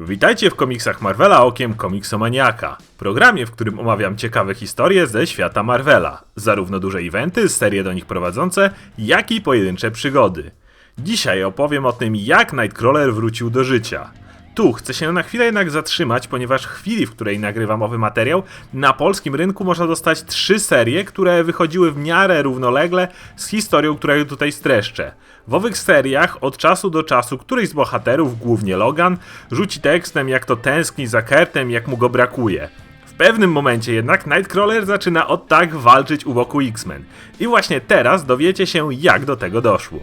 Witajcie w komiksach Marvela okiem komiksomaniaka, programie, w którym omawiam ciekawe historie ze świata Marvela, zarówno duże eventy, serie do nich prowadzące, jak i pojedyncze przygody. Dzisiaj opowiem o tym, jak Nightcrawler wrócił do życia. Tu chcę się na chwilę jednak zatrzymać, ponieważ w chwili, w której nagrywam owy materiał, na polskim rynku można dostać trzy serie, które wychodziły w miarę równolegle z historią, którą tutaj streszczę. W owych seriach od czasu do czasu któryś z bohaterów, głównie Logan, rzuci tekstem jak to tęskni za Kertem, jak mu go brakuje. W pewnym momencie jednak Nightcrawler zaczyna od tak walczyć u boku X-Men. I właśnie teraz dowiecie się jak do tego doszło.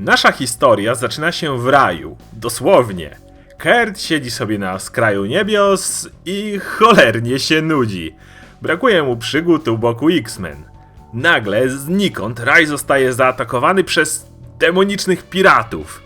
Nasza historia zaczyna się w raju, dosłownie. Kurt siedzi sobie na skraju niebios i cholernie się nudzi. Brakuje mu przygód u boku X-Men. Nagle znikąd raj zostaje zaatakowany przez demonicznych piratów.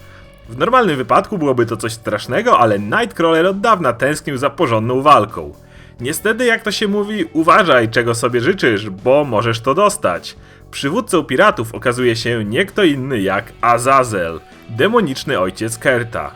W normalnym wypadku byłoby to coś strasznego, ale Nightcrawler od dawna tęsknił za porządną walką. Niestety, jak to się mówi, uważaj czego sobie życzysz, bo możesz to dostać. Przywódcą piratów okazuje się nie kto inny jak Azazel, demoniczny ojciec Kerta.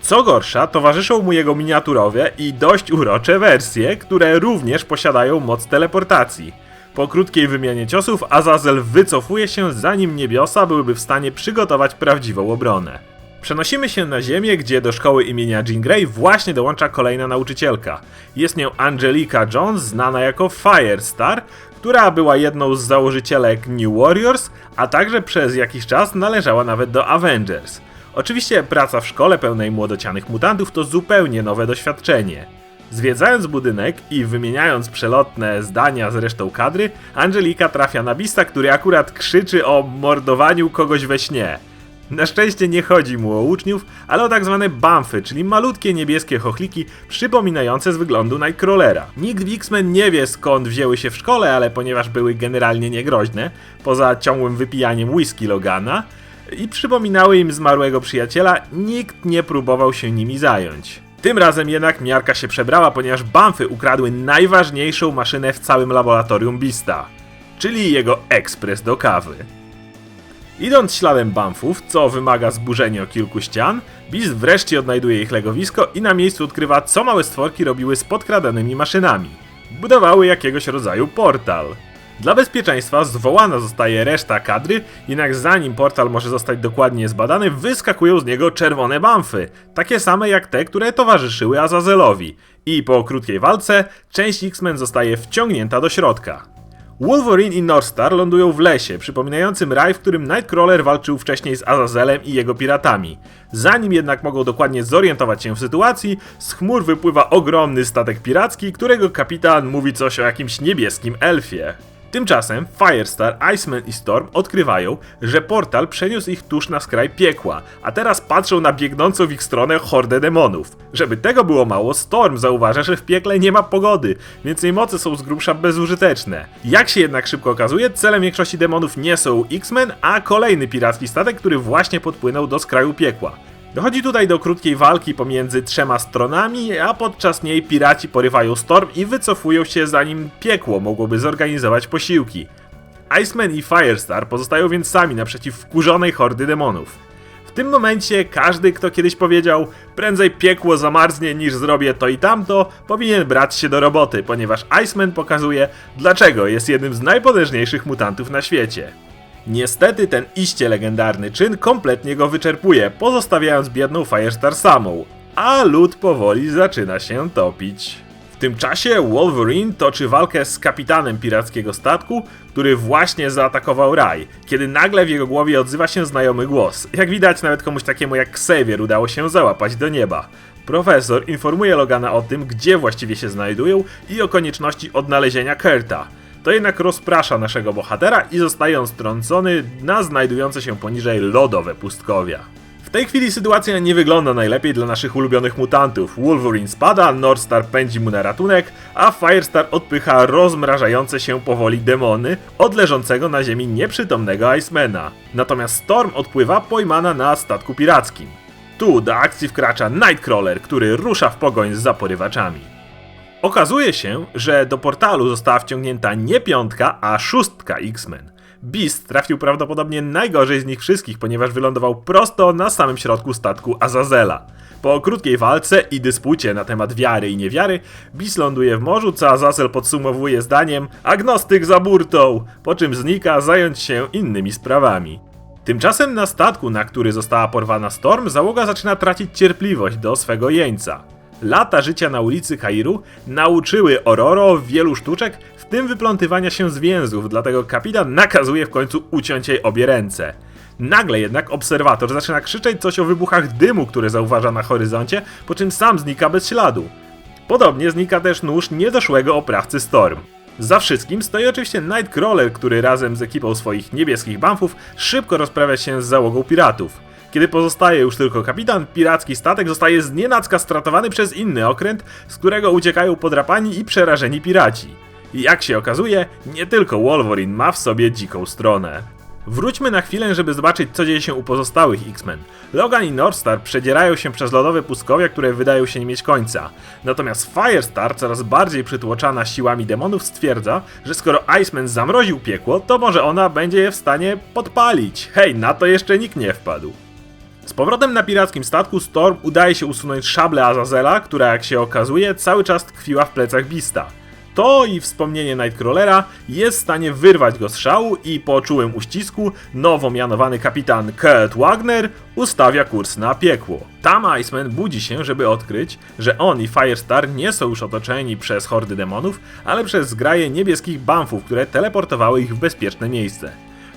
Co gorsza, towarzyszą mu jego miniaturowe i dość urocze wersje, które również posiadają moc teleportacji. Po krótkiej wymianie ciosów Azazel wycofuje się zanim niebiosa byłyby w stanie przygotować prawdziwą obronę. Przenosimy się na ziemię, gdzie do szkoły imienia Jean Grey właśnie dołącza kolejna nauczycielka. Jest nią Angelika Jones, znana jako Firestar, która była jedną z założycielek New Warriors, a także przez jakiś czas należała nawet do Avengers. Oczywiście praca w szkole pełnej młodocianych mutantów to zupełnie nowe doświadczenie. Zwiedzając budynek i wymieniając przelotne zdania z resztą kadry, Angelika trafia na Bista, który akurat krzyczy o mordowaniu kogoś we śnie. Na szczęście nie chodzi mu o uczniów, ale o tak zwane bamfy, czyli malutkie niebieskie chochliki przypominające z wyglądu Nightcrawlera. Nikt w X-Men nie wie skąd wzięły się w szkole, ale ponieważ były generalnie niegroźne, poza ciągłym wypijaniem whisky Logana, i przypominały im zmarłego przyjaciela, nikt nie próbował się nimi zająć. Tym razem jednak miarka się przebrała, ponieważ Bamfy ukradły najważniejszą maszynę w całym laboratorium Bista, czyli jego ekspres do kawy. Idąc śladem Bamfów, co wymaga zburzenia kilku ścian, Beast wreszcie odnajduje ich legowisko i na miejscu odkrywa, co małe stworki robiły z podkradanymi maszynami. Budowały jakiegoś rodzaju portal. Dla bezpieczeństwa zwołana zostaje reszta kadry, jednak zanim portal może zostać dokładnie zbadany, wyskakują z niego czerwone bamfy, takie same jak te, które towarzyszyły Azazelowi. I po krótkiej walce, część X-Men zostaje wciągnięta do środka. Wolverine i Northstar lądują w lesie, przypominającym raj, w którym Nightcrawler walczył wcześniej z Azazelem i jego piratami. Zanim jednak mogą dokładnie zorientować się w sytuacji, z chmur wypływa ogromny statek piracki, którego kapitan mówi coś o jakimś niebieskim elfie. Tymczasem Firestar, Iceman i Storm odkrywają, że portal przeniósł ich tuż na skraj piekła, a teraz patrzą na biegnącą w ich stronę hordę demonów. Żeby tego było mało, Storm zauważa, że w piekle nie ma pogody, więc jej moce są z grubsza bezużyteczne. Jak się jednak szybko okazuje, celem większości demonów nie są X-Men, a kolejny piracki statek, który właśnie podpłynął do skraju piekła. Dochodzi tutaj do krótkiej walki pomiędzy trzema stronami, a podczas niej piraci porywają Storm i wycofują się zanim piekło mogłoby zorganizować posiłki. Iceman i Firestar pozostają więc sami naprzeciw wkurzonej hordy demonów. W tym momencie każdy, kto kiedyś powiedział prędzej piekło zamarznie niż zrobię to i tamto, powinien brać się do roboty, ponieważ Iceman pokazuje, dlaczego jest jednym z najpotężniejszych mutantów na świecie. Niestety ten iście legendarny czyn kompletnie go wyczerpuje, pozostawiając biedną Firestar samą, a lód powoli zaczyna się topić. W tym czasie Wolverine toczy walkę z kapitanem pirackiego statku, który właśnie zaatakował raj, kiedy nagle w jego głowie odzywa się znajomy głos. Jak widać, nawet komuś takiemu jak Xavier udało się załapać do nieba. Profesor informuje Logana o tym, gdzie właściwie się znajdują i o konieczności odnalezienia Kurta to jednak rozprasza naszego bohatera i zostaje on strącony na znajdujące się poniżej lodowe pustkowia. W tej chwili sytuacja nie wygląda najlepiej dla naszych ulubionych mutantów. Wolverine spada, Northstar pędzi mu na ratunek, a Firestar odpycha rozmrażające się powoli demony od leżącego na ziemi nieprzytomnego Icemana. Natomiast Storm odpływa pojmana na statku pirackim. Tu do akcji wkracza Nightcrawler, który rusza w pogoń za porywaczami. Okazuje się, że do portalu została wciągnięta nie piątka, a szóstka X-Men. Beast trafił prawdopodobnie najgorzej z nich wszystkich, ponieważ wylądował prosto na samym środku statku Azazela. Po krótkiej walce i dyspucie na temat wiary i niewiary, Beast ląduje w morzu, co Azazel podsumowuje zdaniem Agnostyk za burtą, po czym znika zająć się innymi sprawami. Tymczasem na statku, na który została porwana Storm, załoga zaczyna tracić cierpliwość do swego jeńca. Lata życia na ulicy Kairu nauczyły Ororo wielu sztuczek, w tym wyplątywania się z więzów, dlatego kapitan nakazuje w końcu uciąć jej obie ręce. Nagle jednak obserwator zaczyna krzyczeć coś o wybuchach dymu, które zauważa na horyzoncie, po czym sam znika bez śladu. Podobnie znika też nóż niedoszłego oprawcy Storm. Za wszystkim stoi oczywiście Nightcrawler, który razem z ekipą swoich niebieskich bamfów szybko rozprawia się z załogą piratów. Kiedy pozostaje już tylko kapitan, piracki statek zostaje znienacka stratowany przez inny okręt, z którego uciekają podrapani i przerażeni piraci. I jak się okazuje, nie tylko Wolverine ma w sobie dziką stronę. Wróćmy na chwilę, żeby zobaczyć, co dzieje się u pozostałych X-Men. Logan i Northstar przedzierają się przez lodowe pustkowia, które wydają się nie mieć końca. Natomiast Firestar, coraz bardziej przytłoczana siłami demonów, stwierdza, że skoro Iceman zamroził piekło, to może ona będzie je w stanie podpalić. Hej, na to jeszcze nikt nie wpadł. Z powrotem na pirackim statku Storm udaje się usunąć szablę Azazela, która jak się okazuje cały czas tkwiła w plecach Bista. To i wspomnienie Nightcrawlera jest w stanie wyrwać go z szału i po czułym uścisku nowo mianowany kapitan Kurt Wagner ustawia kurs na piekło. Tam Iceman budzi się, żeby odkryć, że on i Firestar nie są już otoczeni przez hordy demonów, ale przez zgraje niebieskich bamfów, które teleportowały ich w bezpieczne miejsce.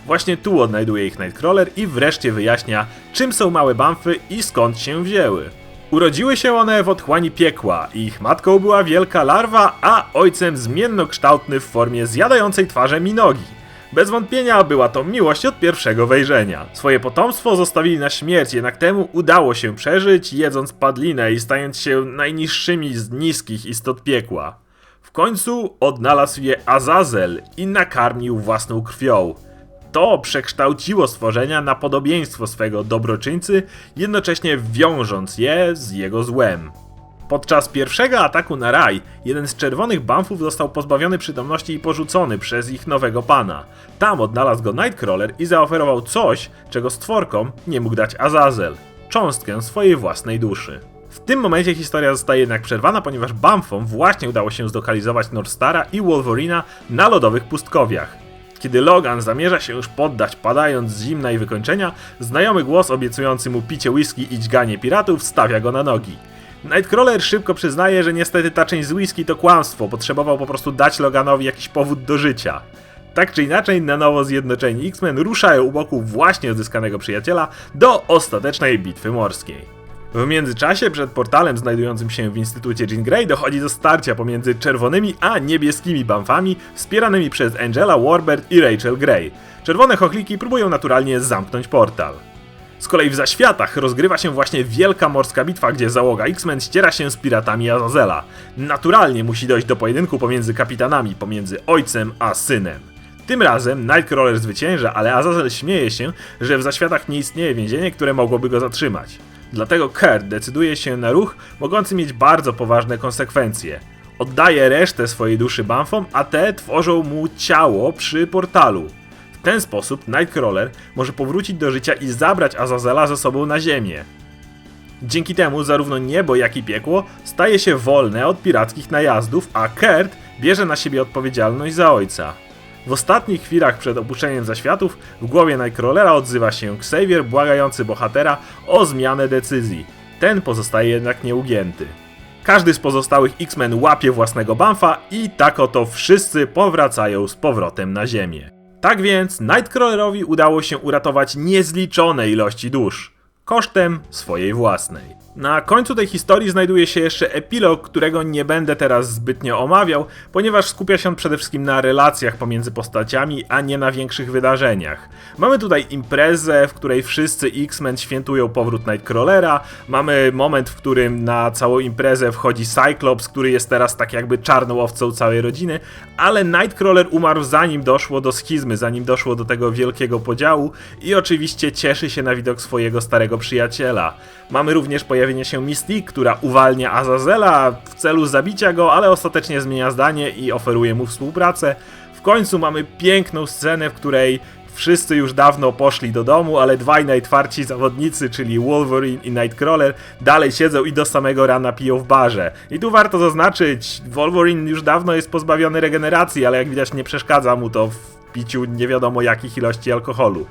Właśnie tu odnajduje ich Nightcrawler i wreszcie wyjaśnia, czym są małe bamfy i skąd się wzięły. Urodziły się one w otchłani piekła. Ich matką była wielka larwa, a ojcem zmiennokształtny w formie zjadającej twarze minogi. Bez wątpienia była to miłość od pierwszego wejrzenia. Swoje potomstwo zostawili na śmierć, jednak temu udało się przeżyć, jedząc padlinę i stając się najniższymi z niskich istot piekła. W końcu odnalazł je Azazel i nakarmił własną krwią. To przekształciło stworzenia na podobieństwo swego dobroczyńcy, jednocześnie wiążąc je z jego złem. Podczas pierwszego ataku na raj, jeden z czerwonych bamfów został pozbawiony przytomności i porzucony przez ich nowego pana. Tam odnalazł go Nightcrawler i zaoferował coś, czego stworkom nie mógł dać Azazel cząstkę swojej własnej duszy. W tym momencie historia zostaje jednak przerwana, ponieważ Bamfom właśnie udało się zlokalizować Northstara i Wolverina na lodowych pustkowiach. Kiedy Logan zamierza się już poddać, padając z zimna i wykończenia, znajomy głos obiecujący mu picie whisky i dźganie piratów stawia go na nogi. Nightcrawler szybko przyznaje, że niestety ta część z whisky to kłamstwo, potrzebował po prostu dać Loganowi jakiś powód do życia. Tak czy inaczej, na nowo zjednoczeni X-Men ruszają u boku właśnie odzyskanego przyjaciela do ostatecznej bitwy morskiej. W międzyczasie przed portalem znajdującym się w Instytucie Jean Grey dochodzi do starcia pomiędzy czerwonymi a niebieskimi bamfami wspieranymi przez Angela, Warbird i Rachel Grey. Czerwone chochliki próbują naturalnie zamknąć portal. Z kolei w zaświatach rozgrywa się właśnie wielka morska bitwa, gdzie załoga X-Men ściera się z piratami Azazela. Naturalnie musi dojść do pojedynku pomiędzy kapitanami, pomiędzy ojcem a synem. Tym razem Nightcrawler zwycięża, ale Azazel śmieje się, że w zaświatach nie istnieje więzienie, które mogłoby go zatrzymać. Dlatego Kurt decyduje się na ruch mogący mieć bardzo poważne konsekwencje. Oddaje resztę swojej duszy Banfom, a te tworzą mu ciało przy portalu. W ten sposób Nightcrawler może powrócić do życia i zabrać Azazela ze sobą na ziemię. Dzięki temu zarówno niebo, jak i piekło staje się wolne od pirackich najazdów, a Kurt bierze na siebie odpowiedzialność za ojca. W ostatnich chwilach przed opuszczeniem zaświatów w głowie Nightcrawlera odzywa się Xavier błagający bohatera o zmianę decyzji. Ten pozostaje jednak nieugięty. Każdy z pozostałych X-Men łapie własnego Banfa i tak oto wszyscy powracają z powrotem na Ziemię. Tak więc Nightcrawlerowi udało się uratować niezliczone ilości dusz, kosztem swojej własnej. Na końcu tej historii znajduje się jeszcze epilog, którego nie będę teraz zbytnio omawiał, ponieważ skupia się przede wszystkim na relacjach pomiędzy postaciami, a nie na większych wydarzeniach. Mamy tutaj imprezę, w której wszyscy X-Men świętują powrót Nightcrawlera, mamy moment, w którym na całą imprezę wchodzi Cyclops, który jest teraz tak jakby czarną owcą całej rodziny, ale Nightcrawler umarł zanim doszło do schizmy, zanim doszło do tego wielkiego podziału i oczywiście cieszy się na widok swojego starego przyjaciela. Mamy również pojawienie pojawienie się Mystique, która uwalnia Azazela w celu zabicia go, ale ostatecznie zmienia zdanie i oferuje mu współpracę. W końcu mamy piękną scenę, w której Wszyscy już dawno poszli do domu, ale dwaj najtwarci zawodnicy, czyli Wolverine i Nightcrawler, dalej siedzą i do samego rana piją w barze. I tu warto zaznaczyć, Wolverine już dawno jest pozbawiony regeneracji, ale jak widać nie przeszkadza mu to w piciu nie wiadomo jakich ilości alkoholu.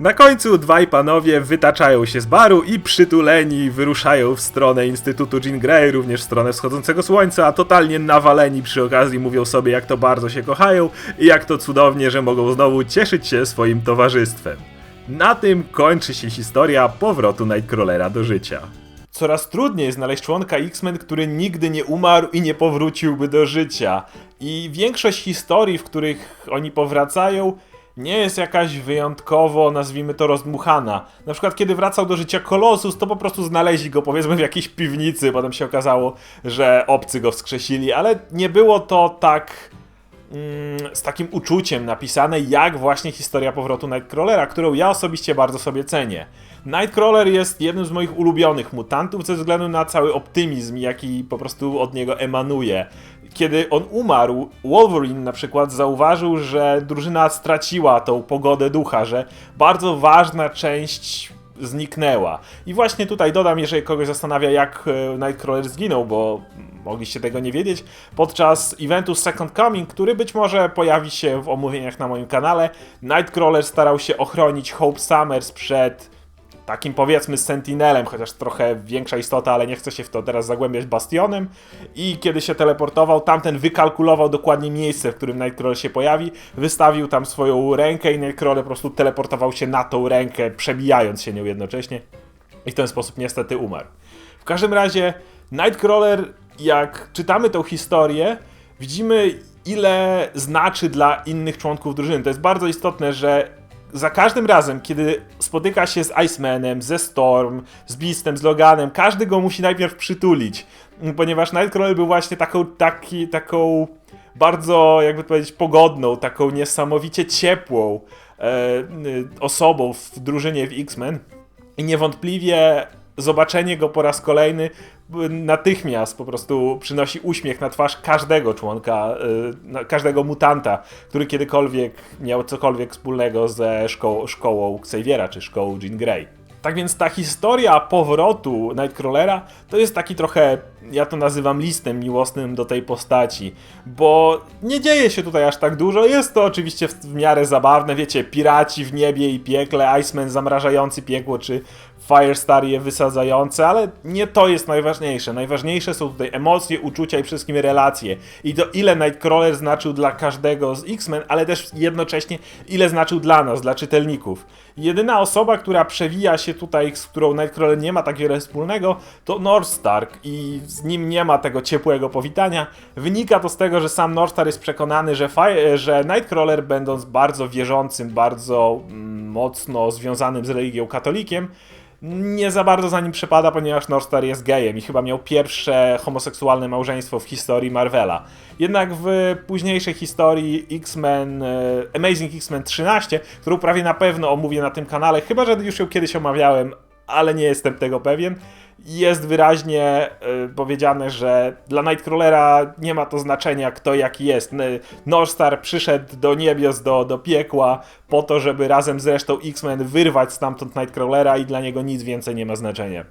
Na końcu dwaj panowie wytaczają się z baru i przytuleni wyruszają w stronę Instytutu Jean Grey, również w stronę wschodzącego słońca, a totalnie nawaleni przy okazji mówią sobie jak to bardzo się kochają i jak to cudownie, że mogą znowu cieszyć się swoim towarzystwem. Na tym kończy się historia powrotu Nightcrawlera do życia. Coraz trudniej znaleźć członka X-Men, który nigdy nie umarł i nie powróciłby do życia. I większość historii, w których oni powracają, nie jest jakaś wyjątkowo, nazwijmy to, rozdmuchana. Na przykład, kiedy wracał do życia Kolosus, to po prostu znaleźli go, powiedzmy, w jakiejś piwnicy. Potem się okazało, że obcy go wskrzesili, ale nie było to tak z takim uczuciem napisane, jak właśnie historia powrotu Nightcrawlera, którą ja osobiście bardzo sobie cenię. Nightcrawler jest jednym z moich ulubionych mutantów ze względu na cały optymizm, jaki po prostu od niego emanuje. Kiedy on umarł, Wolverine na przykład zauważył, że drużyna straciła tą pogodę ducha, że bardzo ważna część zniknęła. I właśnie tutaj dodam, jeżeli kogoś zastanawia, jak e, Nightcrawler zginął, bo mogliście tego nie wiedzieć, podczas eventu Second Coming, który być może pojawi się w omówieniach na moim kanale, Nightcrawler starał się ochronić Hope Summers przed takim powiedzmy Sentinelem, chociaż trochę większa istota, ale nie chcę się w to teraz zagłębiać Bastionem. I kiedy się teleportował, tamten wykalkulował dokładnie miejsce, w którym Nightcrawler się pojawi, wystawił tam swoją rękę i Nightcrawler po prostu teleportował się na tą rękę, przebijając się nią jednocześnie. I w ten sposób niestety umarł. W każdym razie Nightcrawler, jak czytamy tą historię, widzimy ile znaczy dla innych członków drużyny. To jest bardzo istotne, że za każdym razem, kiedy spotyka się z Icemanem, ze Storm, z Beastem, z Loganem, każdy go musi najpierw przytulić, ponieważ Nightcrawler był właśnie taką, taki, taką bardzo, jakby powiedzieć, pogodną, taką niesamowicie ciepłą e, osobą w drużynie w X-Men. I niewątpliwie zobaczenie go po raz kolejny natychmiast po prostu przynosi uśmiech na twarz każdego członka, y, każdego mutanta, który kiedykolwiek miał cokolwiek wspólnego ze szkołą, szkołą Xaviera czy szkołą Jean Grey. Tak więc ta historia powrotu Nightcrawlera to jest taki trochę, ja to nazywam listem miłosnym do tej postaci, bo nie dzieje się tutaj aż tak dużo, jest to oczywiście w, miarę zabawne, wiecie, piraci w niebie i piekle, Iceman zamrażający piekło, czy Firestar je wysadzające, ale nie to jest najważniejsze. Najważniejsze są tutaj emocje, uczucia i wszystkim relacje. I to ile Nightcrawler znaczył dla każdego z X-Men, ale też jednocześnie ile znaczył dla nas, dla czytelników. Jedyna osoba, która przewija się tutaj, z którą Nightcrawler nie ma tak wiele wspólnego, to Northstark i z nim nie ma tego ciepłego powitania. Wynika to z tego, że sam Northstar jest przekonany, że, że Nightcrawler będąc bardzo wierzącym, bardzo mm, mocno związanym z religią katolikiem, nie za bardzo za nim przepada, ponieważ Northstar jest gejem i chyba miał pierwsze homoseksualne małżeństwo w historii Marvela. Jednak w późniejszej historii X-Men, e, Amazing X-Men 13, którą prawie na pewno omówię na tym kanale, chyba że już ją kiedyś omawiałem, ale nie jestem tego pewien, jest wyraźnie y, powiedziane, że dla Nightcrawlera nie ma to znaczenia, kto jaki jest. Northstar przyszedł do niebios, do, do piekła, po to, żeby razem z resztą X-Men wyrwać stamtąd Nightcrawlera i dla niego nic więcej nie ma znaczenia.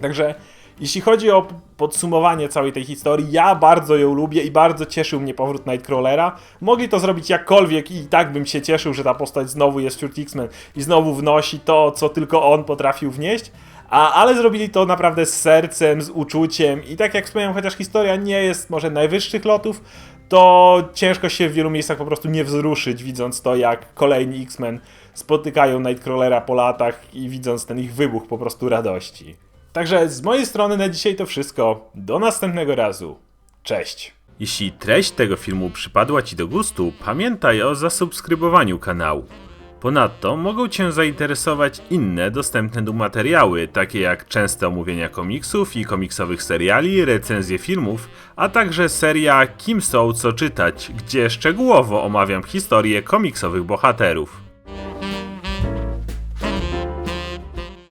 Także jeśli chodzi o podsumowanie całej tej historii, ja bardzo ją lubię i bardzo cieszył mnie powrót Nightcrawlera. Mogli to zrobić jakkolwiek i tak bym się cieszył, że ta postać znowu jest wśród X-Men i znowu wnosi to, co tylko on potrafił wnieść. A, ale zrobili to naprawdę z sercem, z uczuciem i tak jak wspomniałem, chociaż historia nie jest może najwyższych lotów, to ciężko się w wielu miejscach po prostu nie wzruszyć, widząc to, jak kolejni X-Men spotykają Nightcrawlera po latach i widząc ten ich wybuch po prostu radości. Także z mojej strony na dzisiaj to wszystko. Do następnego razu. Cześć! Jeśli treść tego filmu przypadła Ci do gustu, pamiętaj o zasubskrybowaniu kanału. Ponadto mogą Cię zainteresować inne dostępne tu materiały, takie jak częste omówienia komiksów i komiksowych seriali, recenzje filmów, a także seria Kim są co czytać, gdzie szczegółowo omawiam historię komiksowych bohaterów.